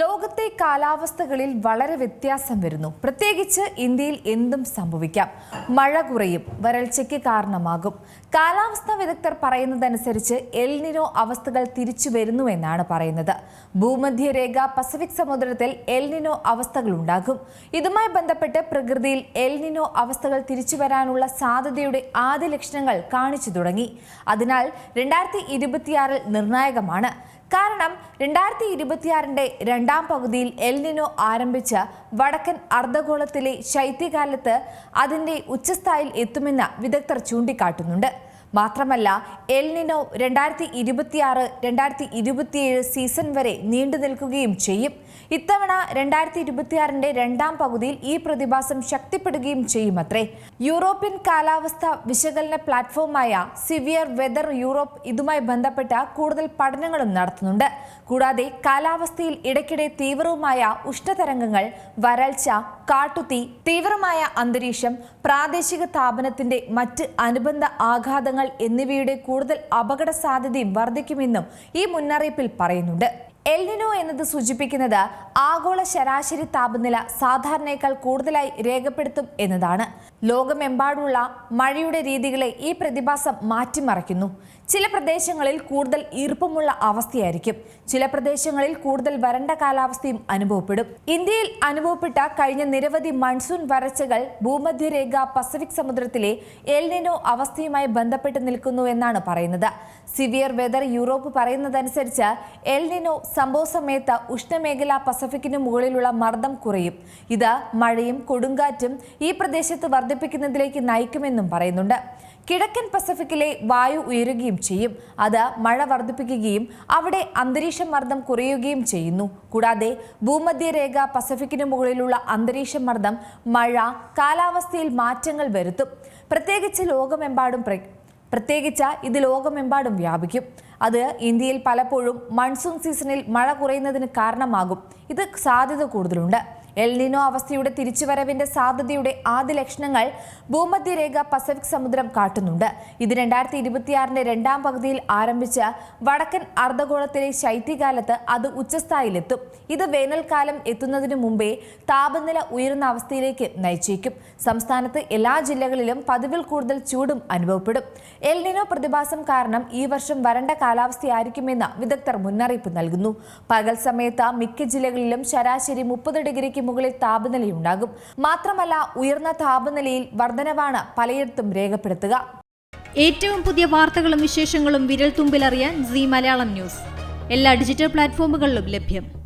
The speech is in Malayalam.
ലോകത്തെ കാലാവസ്ഥകളിൽ വളരെ വ്യത്യാസം വരുന്നു. പ്രത്യേകിച്ച് ഇന്ത്യയിൽ എന്തും സംഭവിക്കാം. മഴ കുറയും വരൾച്ചയ്ക്ക് കാരണമാകും. കാലാവസ്ഥാ വിദഗ്ധർ പറയുന്നതനുസരിച്ച് എൽനിനോ അവസ്ഥകൾ തിരിച്ചു വരുന്നുവെന്നാണ് പറയുന്നത്. ഭൂമധ്യരേഖ പസഫിക് സമുദ്രത്തിൽ എൽനിനോ അവസ്ഥകൾ ഉണ്ടാകും. ഇതുമായി ബന്ധപ്പെട്ട് പ്രകൃതിയിൽ എൽനിനോ അവസ്ഥകൾ തിരിച്ചു വരാനുള്ള സാധ്യതയുടെ ആദ്യ ലക്ഷണങ്ങൾ കാണിച്ചു തുടങ്ങി. അതിനാൽ രണ്ടായിരത്തി ഇരുപത്തിയാറിൽ നിർണായകമാണ്. കാരണം രണ്ടായിരത്തി ഇരുപത്തിയാറിന്റെ രണ്ടാം പകുതിയിൽ എൽനിനോ ആരംഭിച്ച വടക്കൻ അർദ്ധഗോളത്തിലെ ശൈത്യകാലത്ത് അതിന്റെ ഉച്ചസ്ഥായിൽ എത്തുമെന്ന് വിദഗ്ധർ ചൂണ്ടിക്കാട്ടുന്നുണ്ട്. മാത്രമല്ല എൽനിനോ രണ്ടായിരത്തി ഇരുപത്തിയാറ് രണ്ടായിരത്തി ഇരുപത്തിയേഴ് സീസൺ വരെ നീണ്ടു നിൽക്കുകയും ചെയ്യും. ഇത്തവണ രണ്ടായിരത്തി ഇരുപത്തിയാറിന്റെ രണ്ടാം പകുതിയിൽ ഈ പ്രതിഭാസം ശക്തിപ്പെടുകയും ചെയ്യുമത്രേ. യൂറോപ്യൻ കാലാവസ്ഥ വിശകലന പ്ലാറ്റ്ഫോമായ സിവിയർ വെതർ യൂറോപ്പ് ഇതുമായി ബന്ധപ്പെട്ട കൂടുതൽ പഠനങ്ങളും നടത്തുന്നുണ്ട്. കൂടാതെ കാലാവസ്ഥയിൽ ഇടയ്ക്കിടെ തീവ്രവുമായ ഉഷ്ണതരംഗങ്ങൾ വരൾച്ച കാട്ടുതീ തീവ്രമായ അന്തരീക്ഷം പ്രാദേശിക താപനത്തിന്റെ മറ്റ് അനുബന്ധ ആഘാതങ്ങൾ എന്നിവയുടെ കൂടുതൽ അപകട സാധ്യതയും വർദ്ധിക്കുമെന്നും ഈ മുന്നറിയിപ്പിൽ പറയുന്നുണ്ട്. എൽനിനോ എന്നത് സൂചിപ്പിക്കുന്നത് ആഗോള ശരാശരി താപനില സാധാരണയേക്കാൾ കൂടുതലായി രേഖപ്പെടുത്തും എന്നതാണ്. ലോകമെമ്പാടുള്ള മഴയുടെ രീതികളെ ഈ പ്രതിഭാസം മാറ്റിമറിക്കുന്നു. ചില പ്രദേശങ്ങളിൽ കൂടുതൽ ഈർപ്പമുള്ള അവസ്ഥയായിരിക്കും. ചില പ്രദേശങ്ങളിൽ കൂടുതൽ വരണ്ട കാലാവസ്ഥയും അനുഭവപ്പെടും. ഇന്ത്യയിൽ അനുഭവപ്പെട്ട കഴിഞ്ഞ നിരവധി മൺസൂൺ വരച്ചകൾ ഭൂമധ്യരേഖ പസഫിക് സമുദ്രത്തിലെ എൽനിനോ അവസ്ഥയുമായി ബന്ധപ്പെട്ട് നിൽക്കുന്നു എന്നാണ് പറയുന്നത്. സിവിയർ വെതർ യൂറോപ്പ് പറയുന്നതനുസരിച്ച് എൽനിനോ സംഭവ സമയത്ത് ഉഷ്ണമേഖല പസഫിക്കിന് മുകളിലുള്ള മർദ്ദം കുറയും. ഇത് മഴയും കൊടുങ്കാറ്റും ഈ പ്രദേശത്ത് വർദ്ധിപ്പിക്കുന്നതിലേക്ക് നയിക്കുമെന്നും പറയുന്നുണ്ട്. കിഴക്കൻ പസഫിക്കിലെ വായു ഉയരുകയും ചെയ്യും. അത് മഴ വർദ്ധിപ്പിക്കുകയും അവിടെ അന്തരീക്ഷ മർദ്ദം കുറയുകയും ചെയ്യുന്നു. കൂടാതെ ഭൂമധ്യരേഖ പസഫിക്കിന് മുകളിലുള്ള അന്തരീക്ഷ മർദ്ദം മഴ കാലാവസ്ഥയിൽ മാറ്റങ്ങൾ വരുത്തും. പ്രത്യേകിച്ച് ലോകമെമ്പാടും പ്ര പ്രത്യേകിച്ച് ഇത് ലോകമെമ്പാടും വ്യാപിക്കും. അത് ഇന്ത്യയിൽ പലപ്പോഴും മൺസൂൺ സീസണിൽ മഴ കുറയുന്നതിന് കാരണമാകും. ഇത് സാധ്യത കൂടുതലുണ്ട്. എൽനിനോ അവസ്ഥയുടെ തിരിച്ചുവരവിന്റെ സാധ്യതയുടെ ആദ്യ ലക്ഷണങ്ങൾ ഭൂമധ്യരേഖ പസഫിക് സമുദ്രം കാട്ടുന്നുണ്ട്. ഇത് രണ്ടായിരത്തി ഇരുപത്തിയാറിന്റെ രണ്ടാം പകുതിയിൽ ആരംഭിച്ച വടക്കൻ അർദ്ധഗോളത്തിലെ ശൈത്യകാലത്ത് അത് ഉച്ചസ്ഥായിലെത്തും. ഇത് വേനൽക്കാലം എത്തുന്നതിനു മുമ്പേ താപനില ഉയരുന്ന അവസ്ഥയിലേക്ക് നയിച്ചേക്കും. സംസ്ഥാനത്ത് എല്ലാ ജില്ലകളിലും പതിവിൽ കൂടുതൽ ചൂടും അനുഭവപ്പെടും. എൽനിനോ പ്രതിഭാസം കാരണം ഈ വർഷം വരണ്ട കാലാവസ്ഥയായിരിക്കുമെന്ന് വിദഗ്ധർ മുന്നറിയിപ്പ് നൽകുന്നു. പകൽ സമയത്ത് മിക്ക ജില്ലകളിലും ശരാശരി മുപ്പത് ഡിഗ്രിക്ക് മുകളിൽ താപനിലയുണ്ടാകും. മാത്രമല്ല ഉയർന്ന താപനിലയിൽ വർധനവാണ് പലയിടത്തും രേഖപ്പെടുത്തുക. ഏറ്റവും പുതിയ വാർത്തകളും വിശേഷങ്ങളും വിരൽ തുമ്പിലറിയാൻ സി മലയാളം ന്യൂസ്. എല്ലാ ഡിജിറ്റൽ പ്ലാറ്റ്ഫോമുകളിലും ലഭ്യം.